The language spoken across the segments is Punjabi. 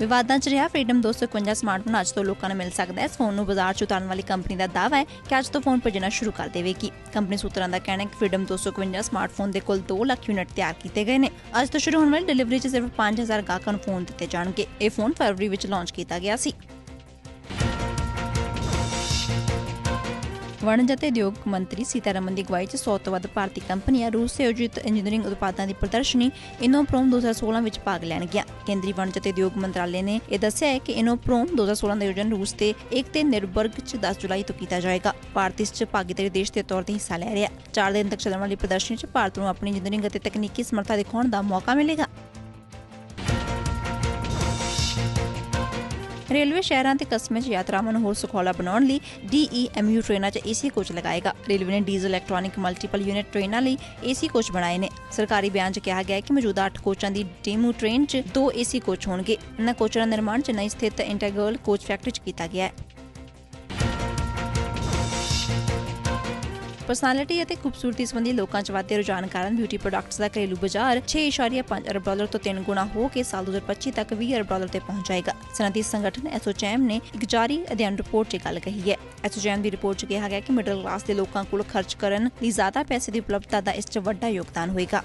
ਵਿਵਾਦਾਂ 'ਚ ਰਿਹਾ। ਫ੍ਰੀडम 251 ਸਮਾਰਟਫੋਨ ਅੱਜ ਤੋਂ ਲੋਕਾਂ ਨੂੰ ਮਿਲ ਸਕਦਾ ਹੈ। ਇਸ ਫੋਨ ਨੂੰ ਬਾਜ਼ਾਰ 'ਚ ਉਤਾਰਨ ਵਾਲੀ ਕੰਪਨੀ ਦਾ ਦਾਅਵਾ ਹੈ ਕਿ ਅੱਜ ਤੋਂ ਫੋਨ ਭੇਜਣਾ ਸ਼ੁਰੂ ਕਰ ਦੇਵੇਗੀ। ਕੰਪਨੀ ਸੂਤਰਾਂ ਦਾ ਕਹਿਣਾ ਹੈ ਕਿ ਫ੍ਰੀडम 251 ਸਮਾਰਟਫੋਨ ਦੇ ਕੋਲ 2 ਲੱਖ ਯੂਨਿਟ ਤਿਆਰ ਕੀਤੇ ਗਏ ਨੇ। ਅੱਜ ਤੋਂ ਸ਼ੁਰੂ ਹੋਣ ਵਾਲੀ ਡਿਲੀਵਰੀ 'ਚ ਸਿਰਫ 5000 ਗਾਹਕਾਂ ਨੂੰ ਫੋਨ ਦਿੱਤੇ ਜਾਣਗੇ। ਇਹ ਫੋਨ ਫਰਵਰੀ ਵਿੱਚ ਲਾਂਚ ਕੀਤਾ ਗਿਆ ਸੀ। ਵਣਜ ਅਤੇ ਉਦਯੋਗ ਮੰਤਰੀ ਸੀਤਾਰਮਨ ਦੀ ਅਗਵਾਈ 'ਚ 100 ਤੋਂ ਵੱਧ ਭਾਰਤੀ ਕੰਪਨੀਆਂ ਰੂਸ ਦੇ ਆਯੋਜਿਤ ਇੰਜੀਨੀਅਰਿੰਗ ਉਤਪਾਦਾਂ ਦੀ ਪ੍ਰਦਰਸ਼ਨੀ ਇਨੋਪ੍ਰੋਮ 2016 ਵਿੱਚ ਭਾਗ ਲੈਣਗੀਆਂ। ਕੇਂਦਰੀ ਵਣਜ ਅਤੇ ਉਦਯੋਗ ਮੰਤਰਾਲੇ ਨੇ ਇਹ ਦੱਸਿਆ ਹੈ ਕਿ ਇਨੋਪ੍ਰੋਮ 2016 ਦਾ ਆਯੋਜਨ ਰੂਸ ਦੇ ਇੱਕ ਤੇ ਨਿਰਬਰਗ 'ਚ 10 ਜੁਲਾਈ ਤੋਂ ਕੀਤਾ ਜਾਏਗਾ। ਭਾਰਤ ਇਸ 'ਚ ਭਾਗੀਦਾਰੀ ਦੇਸ਼ ਦੇ ਤੌਰ ਤੇ ਹਿੱਸਾ ਲੈ ਰਿਹਾ ਚਾਰ ਦਿਨ ਤੱਕ ਚੱਲਣ ਵਾਲੀ ਪ੍ਰਦਰਸ਼ਨੀ 'ਚ ਭਾਰਤ ਨੂੰ ਆਪਣੀ ਇੰਜੀਨੀਅਰਿੰਗ ਅਤੇ ਤਕਨੀਕੀ ਸਮਰੱਥਾ ਦਿਖਾਉਣ ਦਾ ਮੌਕਾ ਮਿਲੇਗਾ। ਰੇਲਵੇ ਸ਼ਹਿਰਾਂ ਤੇ ਕਸਬਿਆਂ 'ਚ ਯਾਤਰਾਵਾਂ ਨੂੰ ਹੋਰ ਸੁਖਾਲਾ ਬਣਾਉਣ ਲਈ DEMU ਟ੍ਰੇਨਾਂ 'ਚ ਏਸੀ ਕੋਚ ਲਗਾਏਗਾ। ਰੇਲਵੇ ਨੇ ਡੀਜ਼ਲ, ਇਲੈਕਟ੍ਰੋਨਿਕ ਮਲਟੀਪਲ ਯੂਨਿਟ ਟ੍ਰੇਨਾਂ ਲਈ ਏਸੀ ਕੋਚ ਬਣਾਏ ਨੇ। ਸਰਕਾਰੀ ਬਿਆਨ 'ਚ ਕਿਹਾ ਗਿਆ ਹੈ ਕਿ ਮੌਜੂਦਾ 8 ਕੋਚਾਂ ਦੀ ਡੇਮੂ ਟ੍ਰੇਨ 'ਚ ਦੋ ਏਸੀ ਕੋਚ ਹੋਣਗੇ। ਇਹਨਾਂ ਕੋਚਾਂ ਦਾ ਨਿਰਮਾਣ ਚੇਨਈ ਸਥਿਤ ਇੰਟੈਗਰਲ ਕੋਚ ਫੈਕਟਰੀ 'ਚ ਕੀਤਾ ਗਿਆ ਹੈ। ਪਰਸਨੈਲਿਟੀ ਅਤੇ ਖੂਬਸੂਰਤੀ ਸੰਬੰਧੀ ਲੋਕਾਂ 'ਚ ਵਧਦੇ ਰੁਝਾਨ ਕਾਰਨ ਬਿਊਟੀ ਪ੍ਰੋਡਕਟਸ ਦਾ ਘਰੇਲੂ ਬਾਜ਼ਾਰ 6.5 ਅਰਬ ਡਾਲਰ ਤੋਂ 3 ਗੁਣਾ ਹੋ ਕੇ ਸਾਲ 2025 ਤੱਕ 20 ਅਰਬ ਡਾਲਰ ਤੇ ਪਹੁੰਚ ਜਾਏਗਾ। ਸਨਅਤੀ ਸੰਗਠਨ ਐਸੋਚੈਮ ਨੇ ਇੱਕ ਜਾਰੀ ਅਧਿਐਨ ਰਿਪੋਰਟ 'ਚ ਗੱਲ ਕਹੀ ਹੈ। ਐਸੋਚੈਮ ਦੀ ਰਿਪੋਰਟ 'ਚ ਕਿਹਾ ਗਿਆ ਕਿ ਮਿਡਲ ਕਲਾਸ ਦੇ ਲੋਕਾਂ ਕੋਲ ਖਰਚ ਕਰਨ ਲਈ ਜ਼ਿਆਦਾ ਪੈਸੇ ਦੀ ਉਪਲਬਧਤਾ ਦਾ ਇਸ 'ਚ ਵੱਡਾ ਯੋਗਦਾਨ ਹੋਏਗਾ।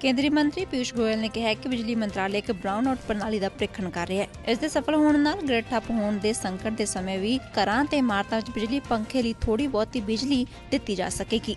ਕੇਂਦਰੀ ਮੰਤਰੀ ਪਿਊਸ਼ ਗੋਇਲ ਨੇ ਕਿਹਾ ਕਿ ਬਿਜਲੀ ਮੰਤਰਾਲੇ ਇੱਕ ਬ੍ਰਾਊਨ ਆਊਟ ਪ੍ਰਣਾਲੀ ਦਾ ਪ੍ਰੀਖਣ ਕਰ ਰਿਹਾ ਹੈ। ਇਸ ਦੇ ਸਫਲ ਹੋਣ ਨਾਲ ਗ੍ਰਿਡ ਠੱਪ ਹੋਣ ਦੇ ਸੰਕਟ ਦੇ ਸਮੇਂ ਵੀ ਘਰਾਂ ਤੇ ਇਮਾਰਤਾਂ ਵਿੱਚ ਬਿਜਲੀ ਪੰਖੇ ਲਈ ਥੋੜੀ ਬਹੁਤੀ ਬਿਜਲੀ ਦਿੱਤੀ ਜਾ ਸਕੇਗੀ।